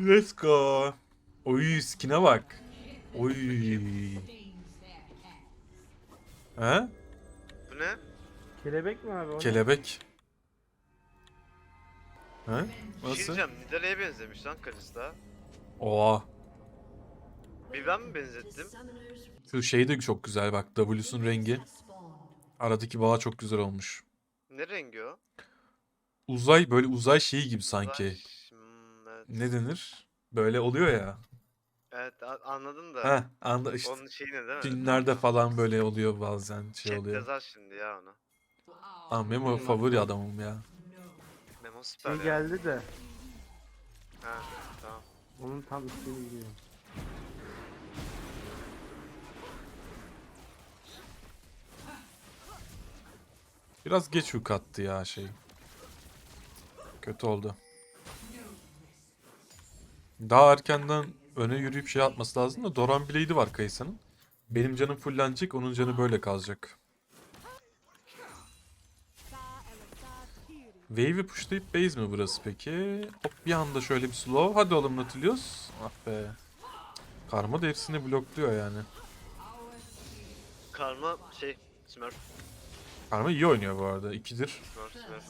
Let's go. Oy skin'e bak. Oy. He? Bu ne? Kelebek mi abi o? Kelebek. He? Bir şey Nasıl? diyeceğim. Nidalee'ye benzemiş lan Kalista. Oha. Bir ben mi benzettim? Şu şey de çok güzel bak. W'sun rengi. Aradaki bağ çok güzel olmuş. Ne rengi o? Uzay böyle uzay şeyi gibi sanki. Evet. Ne denir? Böyle oluyor ya. Evet a- anladım da. Heh, anda işte Onun şeyi ne değil mi? filmlerde falan böyle oluyor bazen şey Chat oluyor. yazar şimdi ya onu. Aa Memo favori adamım ya. Memo süper Şey ya. geldi de Ha, tamam. onun tam ismini bilmiyorum. Biraz geç hook attı ya şey. Kötü oldu. Daha erkenden öne yürüyüp şey atması lazım da Doran Blade'i var Kayısa'nın. Benim canım fullenecek, onun canı böyle kalacak. Wave'i pushlayıp base mi burası peki? Hop bir anda şöyle bir slow. Hadi oğlum Nautilus. Ah be. Karma da hepsini blokluyor yani. Karma şey Smurf. Karma iyi oynuyor bu arada. İkidir. Smurf Smurf.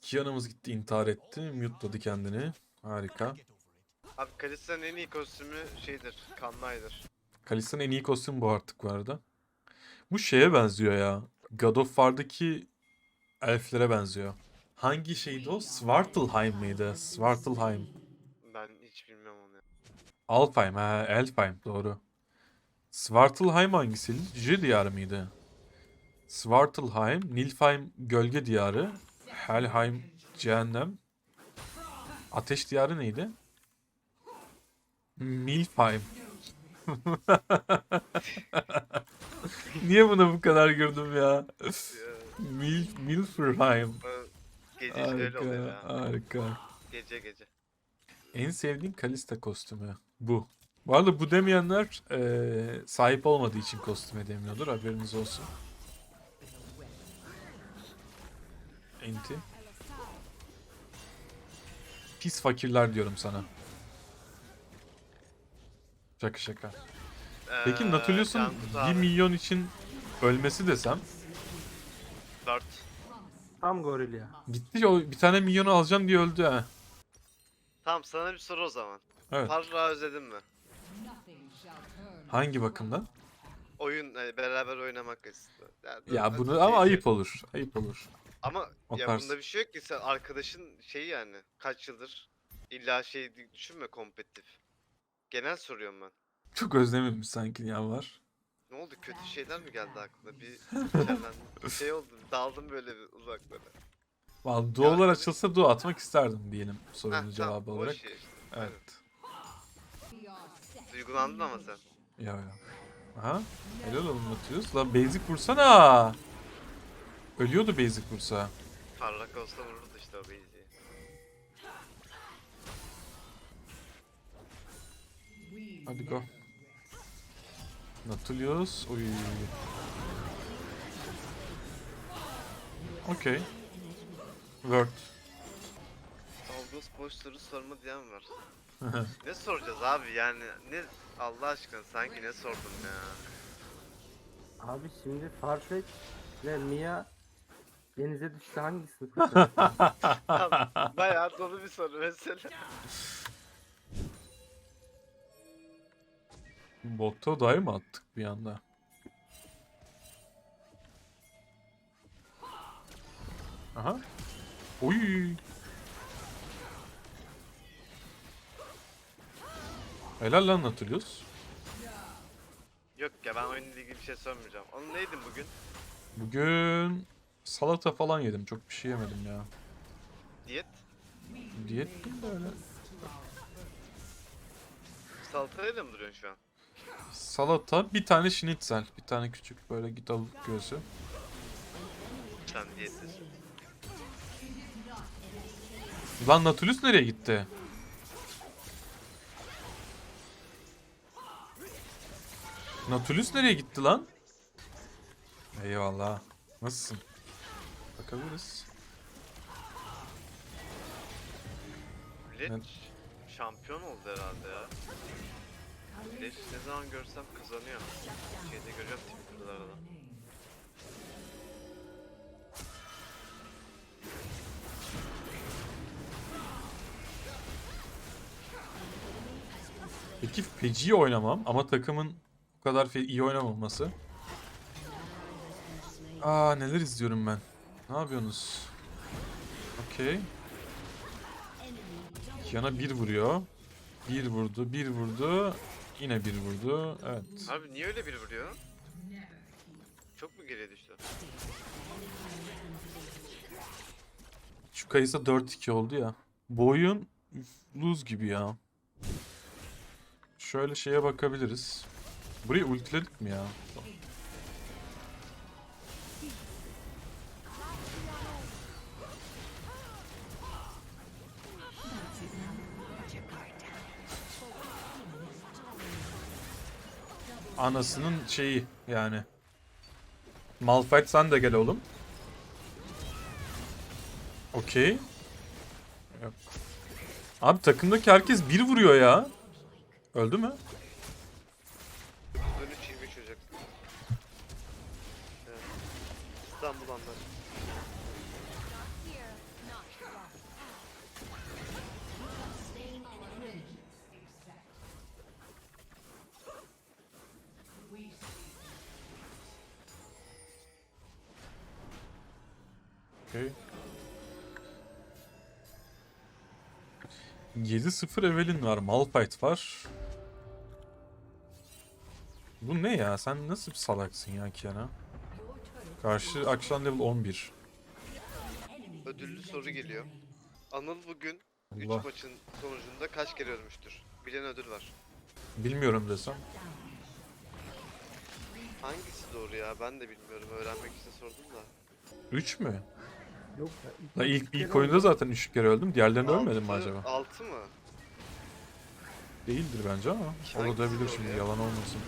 Kiana'mız gitti intihar etti. Mute'ladı kendini. Harika. Abi Kalista'nın en iyi kostümü şeydir. Kanlaydır. Kalista'nın en iyi kostüm bu artık bu arada. Bu şeye benziyor ya. God of War'daki elflere benziyor. Hangi şeydi o? Svartalheim mıydı? Svartalheim. Ben hiç bilmiyorum onu. Alfheim ha, Elfheim doğru. Svartalheim hangisiydi? Cüce diyarı mıydı? Svartalheim, Nilfheim gölge diyarı, Helheim cehennem. Ateş diyarı neydi? Milfheim. Niye buna bu kadar güldüm ya? Mil, Gece oluyor Harika, ya. harika. Gece gece. En sevdiğim Kalista kostümü bu. Bu arada bu demeyenler eee, sahip olmadığı için kostüm edemiyordur. Haberiniz olsun. Enti. Pis fakirler diyorum sana. Şaka şaka. Peki Ee, Nautilus'un Cankut 1 abi, milyon için ölmesi desem Dört. Tam goril ya. gitti o bir tane milyonu alacağım diye öldü ha. Tamam sana bir soru o zaman. Evet. Parra özledin mi? Hangi bakımdan? Oyun hani beraber oynamak açısından. Yani Ya bunu ama ayıp olur. Ayıp olur. Ama O ya tarz. bunda bir şey yok ki sen arkadaşın şeyi yani kaç yıldır illa şey düşünme kompetitif. Genel soruyorum ben. Çok özlemedim sanki ya var. Ne oldu kötü şeyler mi geldi aklına? Bir şey oldu daldım böyle bir uzaklara. Vallahi dualar açılsa dua atmak isterdim diyelim Heh, sorunun tamam, cevabı o olarak. şey işte. Evet. Duygulandın ama sen. Ya ya. Aha. Helal olun Nautilus. Lan basic vursana. Ölüyordu basic vursa. Parlak olsa vururdu işte o beyzi. Hadi go. Nautilus. Oy. Okey. Word. Aldous boş soru sorma diyen var. ne soracağız abi yani ne Allah aşkına sanki ne sordum ya. Abi şimdi Farfetch ve Mia denize düştü hangisini kurtarır? Tamam, Bayağı dolu bir soru mesela. Botta dive mı attık bir anda? Aha. Oy. Helal lan Nautilus. Yok ya ben oyunla ilgili bir şey sormayacağım. Onun neydi bugün? Bugün salata falan yedim. Çok bir şey yemedim ya. Diyet? Diyet değil de öyle. Salatayla mı duruyorsun şu an? Salata, bir tane schnitzel. Bir tane küçük böyle git tavuk göğsü. Sen diyettesin. Lan Nautilus nereye gitti? Nautilus nereye gitti lan? Eyvallah. Nasılsın? Bakabiliriz. Lich. Evet. şampiyon oldu herhalde ya. Flash ne zaman görsem kazanıyor. Şeyde görüyorum Twitter'larda. Peki feci oynamam ama takımın bu kadar fe- iyi oynamaması. Aa neler izliyorum ben. Ne yapıyorsunuz? Okey. Yana bir vuruyor. Bir vurdu, bir vurdu. Yine bir vurdu. Evet. Abi niye öyle biri vuruyor? Çok mu geriye düştü? Şu Kayısa 4-2 oldu ya. Bu oyun lose gibi ya. Şöyle şeye bakabiliriz. Burayı ultiledik mi ya? Anasının şeyi yani. Malphite sen de gel oğlum. Okey. Abi takımdaki herkes bir vuruyor ya. Öldü mü? Okey. 7-0 Evelyn var. Malphite var. Bu ne ya? Sen nasıl bir salaksın ya Kiana? Karşı akşam level 11. Ödüllü soru geliyor. Anıl bugün 3 Allah. maçın sonucunda kaç kere ölmüştür? Bilen ödül var. Bilmiyorum desem. Hangisi doğru ya? Ben de bilmiyorum. Öğrenmek için sordum da. 3 mü? Yok La ya. ilk, ilk oyunda zaten 3 kere öldüm. Diğerlerinde ölmedim mi Altı- acaba? Altı mı? Değildir bence ama. Hangisi Olabilir şimdi ya? yalan olmasın.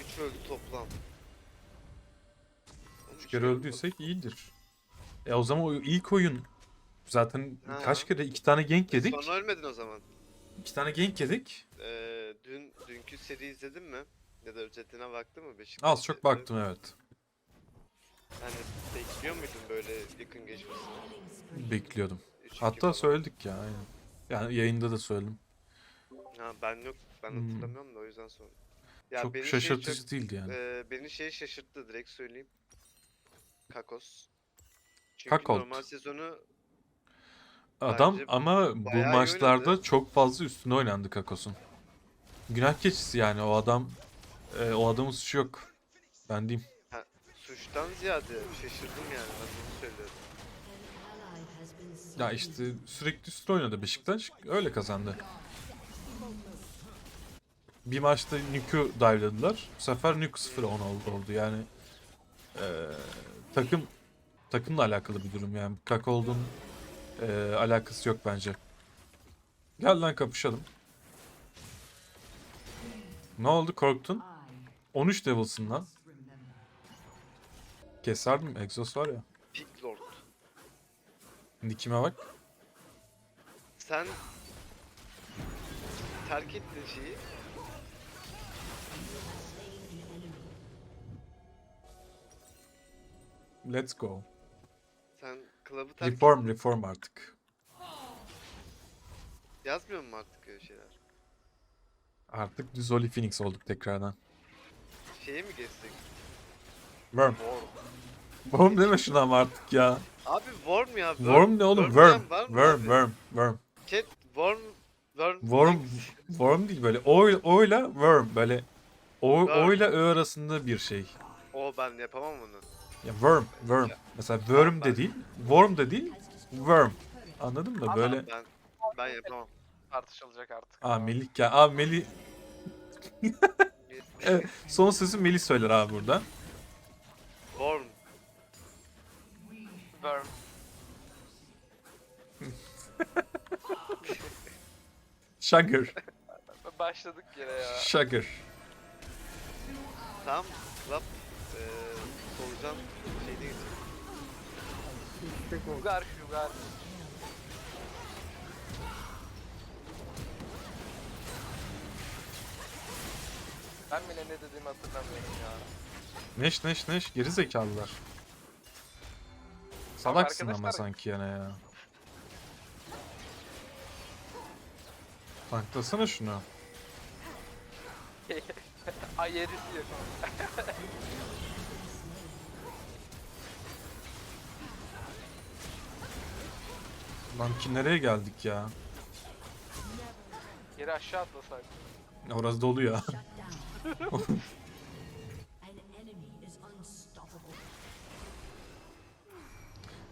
3 öldü toplam. 3 kere öldüysek iyidir. E o zaman o ilk oyun zaten Ha. kaç kere iki tane gank yedik. Sonra ölmedin o zaman. İki tane gank yedik. Ee, dün dünkü seri izledin mi? Ya da özetine baktın mı Beşiktaş? Az çok baktım evet. Yani bekliyor muydun böyle yakın geçmesini? Bekliyordum. 3-2 Hatta falan. söyledik ya aynen. Yani yayında da söyledim. Ha ben yok. Ben Hmm. hatırlamıyorum da o yüzden sordum. Ya çok beni şaşırtıcı Şey değildi çok, yani. e, beni şey şaşırttı direkt söyleyeyim. Kakos. Çünkü Kakot. normal sezonu Adam bence ama bu bayağı iyi maçlarda oynadı. çok fazla üstüne oynandı Kakos'un. Günah keçisi yani o adam e, o adamın suçu yok. Ben diyeyim. suçtan ziyade şaşırdım yani ben bunu söylüyorum. Ya işte sürekli üstüne oynadı Beşiktaş. Öyle kazandı. Bir maçta Nuke'u dive'ladılar. Bu sefer Nuke 0-10 oldu, oldu. Yani eee, takım takımla alakalı bir durum yani. Kakold'un eee alakası yok bence. Gel lan kapışalım. Ne oldu korktun? 13 level'sın lan. Keserdim. Exos var ya. Pig Lord. Nick'ime bak. Sen terk ettin şeyi. Let's go. Sen club'ı terk Reform reform artık. Yazmıyor mu artık öyle şeyler? Artık düz Holy Phoenix olduk tekrardan. Şeye mi geçsek? Worm. Worm. Worm deme şuna ama artık ya. Abi Worm ya. Worm ne oğlum? Worm. mı Worm, abi? worm, worm. Chat Worm. Worm. Worm, worm değil böyle. O, o ile worm böyle. O, Worm. o ile ö arasında bir şey. O ben yapamam onu. Ya worm, worm. Mesela worm Ben- de değil, worm de değil, worm. Anladın mı? Böyle. Ben ben yapamam. tartışılacak artık. Aa Melih ya. Abi Melih. Evet, son sözü Melih söyler abi burada. Worm. Worm. Sugar. Başladık yine ya. Sugar. Tam club eee solucan şeyde oldu. Sugar sugar. Ben bile ne dediğimi hatırlamıyorum ya. Neş neş neş geri zekalılar. Salaksın ama arkadaşlar- sanki yana ya. Tanklasana şunu. Ay yerisi yok. Lan ki nereye geldik ya? Geri aşağı atlasak. Orası dolu ya.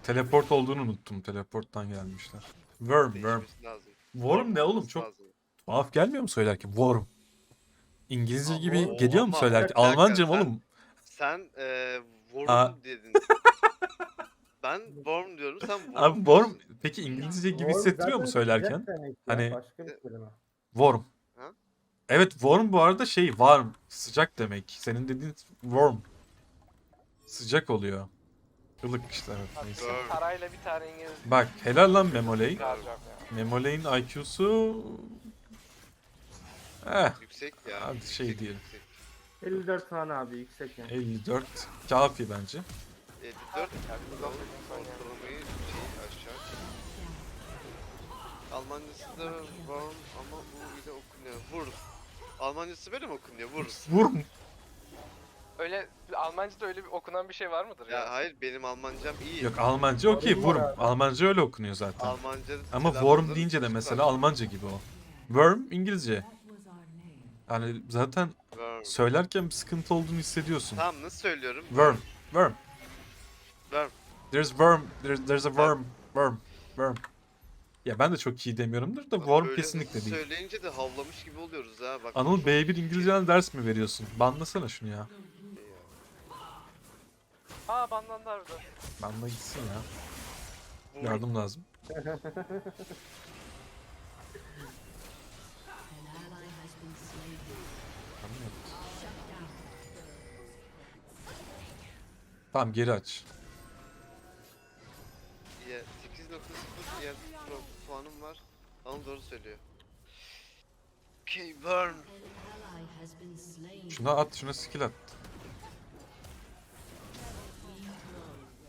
Teleport olduğunu unuttum. Teleporttan gelmişler. Worm, worm. Lazım. Worm ne oğlum? Çok lazım. tuhaf gelmiyor mu söylerken? Worm. İngilizce Ama gibi o- geliyor mu ama- söylerken? Dakika, Almanca mı sen- oğlum? Sen eee Aa. worm dedin. ben worm diyorum sen worm. Abi worm peki İngilizce gibi hissettiriyor mu söylerken? ya, Hani- Başka bir kelime. Worm. Evet worm bu arada şey warm. Sıcak demek. Senin dediğin warm. Sıcak oluyor. Ilık işte evet Abi neyse. Parayla bir tane İngiliz Bak helal lan Memoley. ya. Memoley'in IQ'su... Eh Yüksek ya. Hadi yüksek, şey diyelim. yüksek. 54 tane abi yüksek yani. 54 kafi bence. 54 Yani biz Bakalım laf ediyoruz ortalamayı şey aşağı. Almancası da worm ama bu ile okunuyor. Vur. Almancası böyle mi okunuyor? Vur. Vurm. Öyle Almanca'da öyle bir okunan bir şey var mıdır ya? Ya hayır benim Almancam iyi. Yok Almanca okey abi. Almanca öyle okunuyor zaten. Almanca Ama worm deyince de mesela Almanca gibi o. Worm İngilizce. Yani zaten Worm. söylerken bir sıkıntı olduğunu hissediyorsun. Tamam nasıl söylüyorum? Worm. Worm. Worm. There's worm. There's, there's a worm. Worm. Worm. Ya ben de çok iyi demiyorumdur da worm Böyle kesinlikle değil. Söyleyince de havlamış gibi oluyoruz ha bak. Anıl B1 İngilizceden ders mi veriyorsun? Banlasana şunu ya. Aa banlandı harbiden. Banla gitsin ya. Yardım lazım. Tamam, geri aç. Ya 8.0 ya pro- puanım var. Anıl doğru söylüyor. Okay, slain. Şuna at, şuna skill at.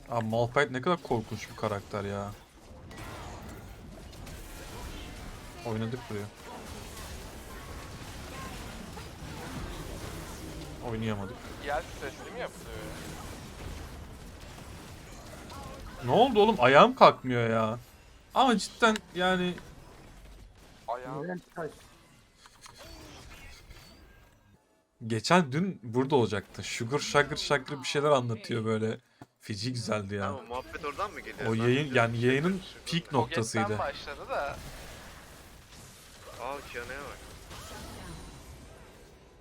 Abi Malphite ne kadar korkunç bir karakter ya. Oynadık buraya. Oynayamadık. Yer sesli mi yapıyor? Ne oldu oğlum? Ayağım kalkmıyor ya. Ama cidden yani Ayağım. Geçen dün burada olacaktı. Sugar sugar sugar bir şeyler anlatıyor böyle. Feci güzeldi ya. Ama muhabbet oradan mı geliyor? O Ben yayın biliyorum. yani yayının peak Noktasıydı. noktasıydı. başladı da. Aa Kiana'ya bak.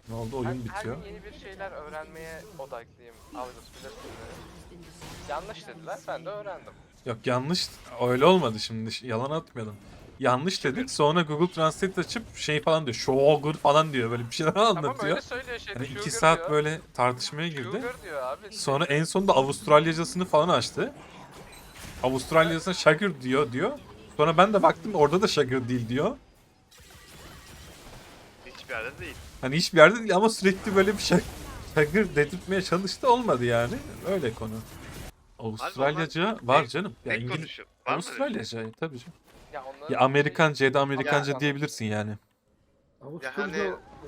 Ne oldu? Oyun her bitiyor. gün yeni bir şeyler öğrenmeye odaklıyım. Algıs bilirsin beni. Has been destroyed. Yanlış dediler ben de öğrendim. Yok yanlış öyle olmadı şimdi yalan atmayalım. Yanlış dedik sonra Google Translate açıp şey falan diyor. Sugar falan diyor böyle bir şeyler Tamam anlatıyor. öyle söylüyor şey. Hani iki saat diyor. böyle tartışmaya girdi. Diyor abi. Sonra en sonunda Avustralyacasını falan açtı. Avustralyacasına sugar diyor diyor. Sonra ben de baktım orada da sugar değil diyor. Hiçbir yerde değil. Hani hiçbir yerde değil ama sürekli böyle bir şey sugar dedirtmeye çalıştı olmadı yani. Öyle konu. Avustralyaca var canım. Ya İngiliz konuşuyor? Var mı öyle bir şey? Avustralyaca tabii canım. Ya, onların Ya Amerikanca ya da Amerikanca Amerikanca. diyebilirsin yani. Avusturya hani-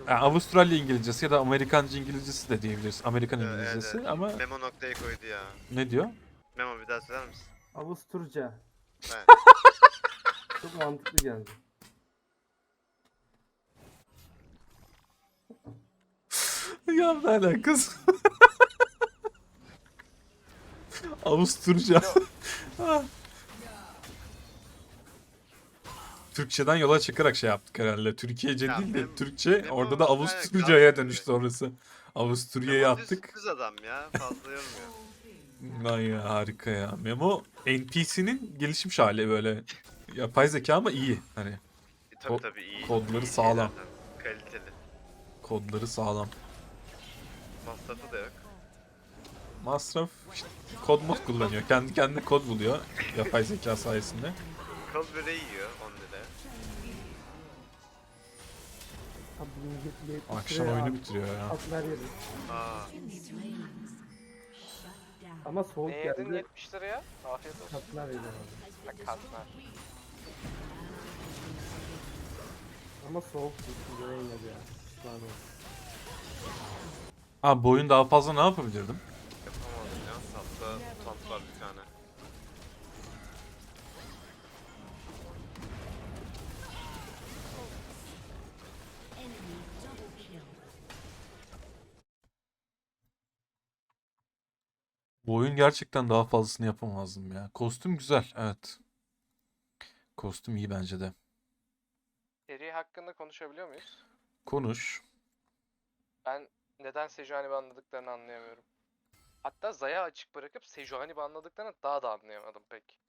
Yani Avustralya İngilizcesi ya da Amerikanca İngilizcesi de diyebilirsin. Amerikan Evet, evet, İngilizcesi evet. ama Memo noktaya koydu ya. ne diyor? Memo bir daha söyler misin? Avusturca. Evet. Çok mantıklı geldi. ya ne alakası? Avusturca. Türkçeden yola çıkarak şey yaptık herhalde. Türkiye'ce Ya değil de benim- Türkçe. benim Orada da o- Avusturca'ya dönüştü orası. Avusturya'yı Memo düz- attık. Düz adam ya. Fazla yormuyor. Lan ya harika ya. Memo NPC'nin gelişmiş hali böyle. Yapay zeka ama iyi. Hani E, tabii Ko- tabii iyi. kodları iyi sağlam. Kaliteli. kodları sağlam. Masrafı da yok. Masraf işte kod mod kullanıyor. Kendi kendine kod buluyor yapay zeka sayesinde. Kol böreği yiyor 10 lira. Abi bugün yet- yetmiş Akşam oyunu bitiriyor ya. Aa. Ama soğuk Ne yedin geldi. 70 liraya? Afiyet olsun. Tatlılar yedim abi. Ha, katmer. Ama soğuk tuttu. Göre inmedi ya. Pişman oldum. Abi bu oyun daha fazla ne yapabilirdim? Bu oyun gerçekten daha fazlasını yapamazdım ya. Kostüm güzel, evet. Kostüm iyi bence de. Seri hakkında konuşabiliyor muyuz? Konuş. Ben neden Sejuani banladıklarını anlayamıyorum. Hatta Zaya açık bırakıp Sejuani banladıklarını daha da anlayamadım pek.